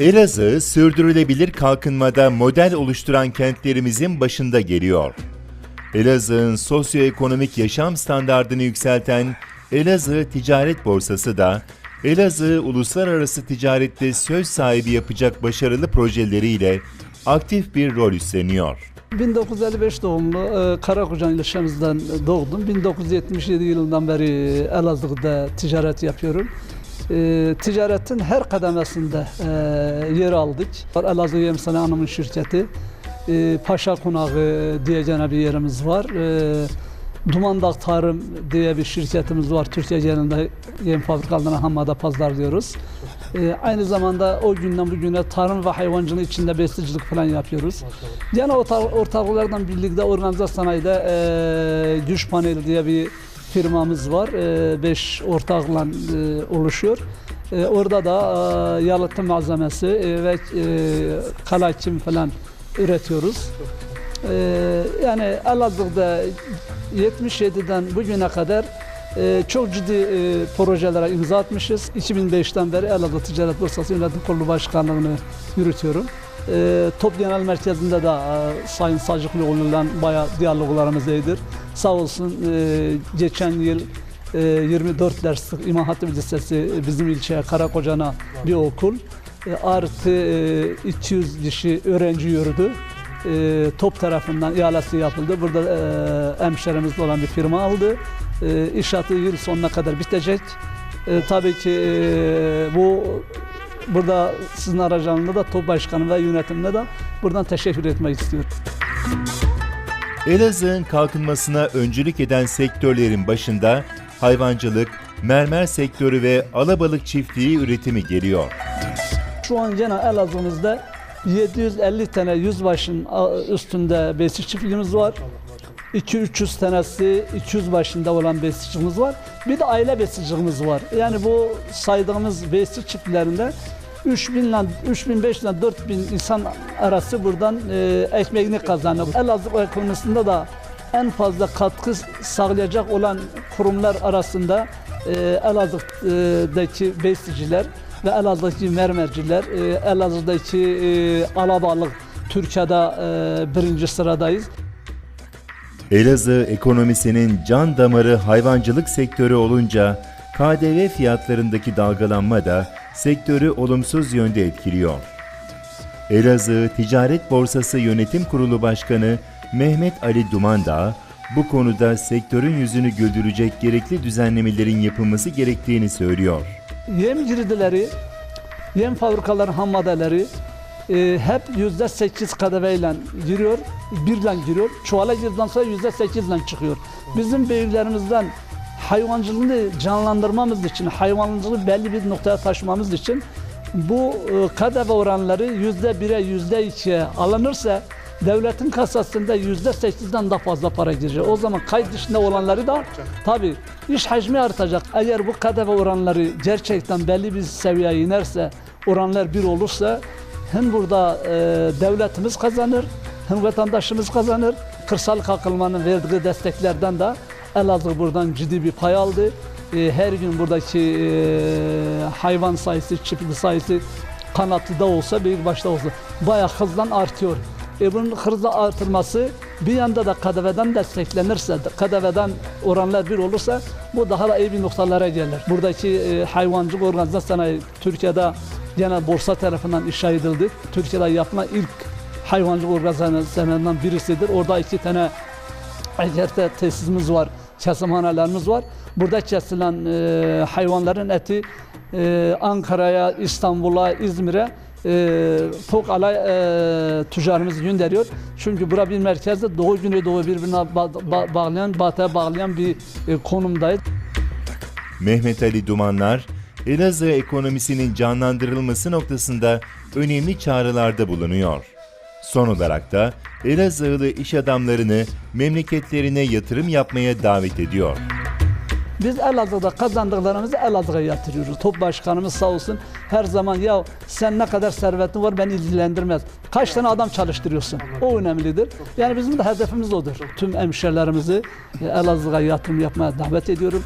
Elazığ, sürdürülebilir kalkınmada model oluşturan kentlerimizin başında geliyor. Elazığ'ın sosyoekonomik yaşam standardını yükselten Elazığ Ticaret Borsası da Elazığ uluslararası ticarette söz sahibi yapacak başarılı projeleriyle aktif bir rol üstleniyor. 1955 doğumlu e, Karakocan ilçemizden doğdum. 1977 yılından beri Elazığ'da ticaret yapıyorum. E, ticaretin her kademesinde e, yer aldık. Elazığ Yemsane Hanım'ın şirketi. E, Paşa Konağı diye bir yerimiz var. E, Dumandağ Tarım diye bir şirketimiz var. Türkiye genelinde yem fabrikalarına hamada pazarlıyoruz. E, aynı zamanda o günden bugüne tarım ve hayvancılığı içinde besleyicilik falan yapıyoruz. Yani orta- ortaklardan birlikte organize sanayide e, güç paneli diye bir firmamız var. E, beş ortakla e, oluşuyor. E, orada da e, yalıtım malzemesi e, ve e, kalaçim falan üretiyoruz. Ee, yani Elazığ'da 77'den bugüne kadar e, çok ciddi e, projelere imza atmışız. 2005'ten beri Elazığ Ticaret Borsası Yönetim Kurulu Başkanlığı'nı yürütüyorum. E, Top Genel Merkezi'nde de e, Sayın Sacıklıoğlu'yla bayağı diyaloglarımız iyidir. Sağ olsun e, geçen yıl e, 24 derslik İmam Hatip Lisesi e, bizim ilçeye Karakocan'a bir okul. E, artı e, 200 kişi öğrenci yürüdü e, top tarafından ihalesi yapıldı. Burada e, hemşerimizde olan bir firma aldı. E, inşaatı yıl sonuna kadar bitecek. E, tabii ki e, bu burada sizin aracılığında da top başkanı ve yönetimine de buradan teşekkür etmek istiyorum. Elazığ'ın kalkınmasına öncülük eden sektörlerin başında hayvancılık, mermer sektörü ve alabalık çiftliği üretimi geliyor. Şu an gene Elazığ'ımızda 750 tane yüzbaşın üstünde besik çiftliğimiz var. 2-300 tanesi 200 başında olan besicimiz var. Bir de aile besicimiz var. Yani bu saydığımız besik çiftliklerinde 3000 ile 3500 ile 4000 insan arası buradan e, ekmeğini kazanıyor. Elazığ ekonomisinde de en fazla katkı sağlayacak olan kurumlar arasında e, Elazığ'daki besiciler ve Elazığ'daki mermerciler, e, Elazığ'daki e, alabalık Türkiye'de e, birinci sıradayız. Elazığ ekonomisinin can damarı hayvancılık sektörü olunca KDV fiyatlarındaki dalgalanma da sektörü olumsuz yönde etkiliyor. Elazığ Ticaret Borsası Yönetim Kurulu Başkanı Mehmet Ali Dumandağ bu konuda sektörün yüzünü güldürecek gerekli düzenlemelerin yapılması gerektiğini söylüyor. Yem girdileri, yem fabrikaları ham maddeleri e, hep yüzde sekiz kadeveyle giriyor, birle giriyor. Çuvala girdikten sonra yüzde sekizle çıkıyor. Bizim büyüklerimizden hayvancılığı canlandırmamız için, hayvancılığı belli bir noktaya taşımamız için bu e, kadeve oranları yüzde bire, yüzde ikiye alınırsa devletin kasasında yüzde sekizden daha fazla para girecek. O zaman kayıt dışında olanları da tabi iş hacmi artacak. Eğer bu kadeve oranları gerçekten belli bir seviyeye inerse, oranlar bir olursa hem burada e, devletimiz kazanır, hem vatandaşımız kazanır. Kırsal kalkınmanın verdiği desteklerden de Elazığ buradan ciddi bir pay aldı. E, her gün buradaki e, hayvan sayısı, çiftlik sayısı kanatlıda olsa, büyük başta olsa bayağı hızla artıyor. E bunun hızla artırması bir yanda da kadeveden desteklenirse, kadeveden oranlar bir olursa bu daha da iyi bir noktalara gelir. Buradaki e, hayvancılık organize sanayi Türkiye'de gene borsa tarafından inşa edildi. Türkiye'de yapılan ilk hayvancılık organize sanayiden birisidir. Orada iki tane Ecerte tesisimiz var, kesimhanelerimiz var. Burada kesilen e, hayvanların eti e, Ankara'ya, İstanbul'a, İzmir'e e, tok alay e, tüccarımız gönderiyor. Çünkü bura bir merkezde Doğu Güneydoğu birbirine ba- ba- bağlayan, batıya bağlayan bir e, konumdayız. Mehmet Ali Dumanlar, Elazığ ekonomisinin canlandırılması noktasında önemli çağrılarda bulunuyor. Son olarak da Elazığlı iş adamlarını memleketlerine yatırım yapmaya davet ediyor. Biz Elazığ'da kazandıklarımızı Elazığ'a yatırıyoruz. Top başkanımız sağ olsun her zaman ya sen ne kadar servetin var beni ilgilendirmez. Kaç tane adam çalıştırıyorsun? O önemlidir. Yani bizim de hedefimiz odur. Tüm hemşerilerimizi Elazığ'a yatırım yapmaya davet ediyorum.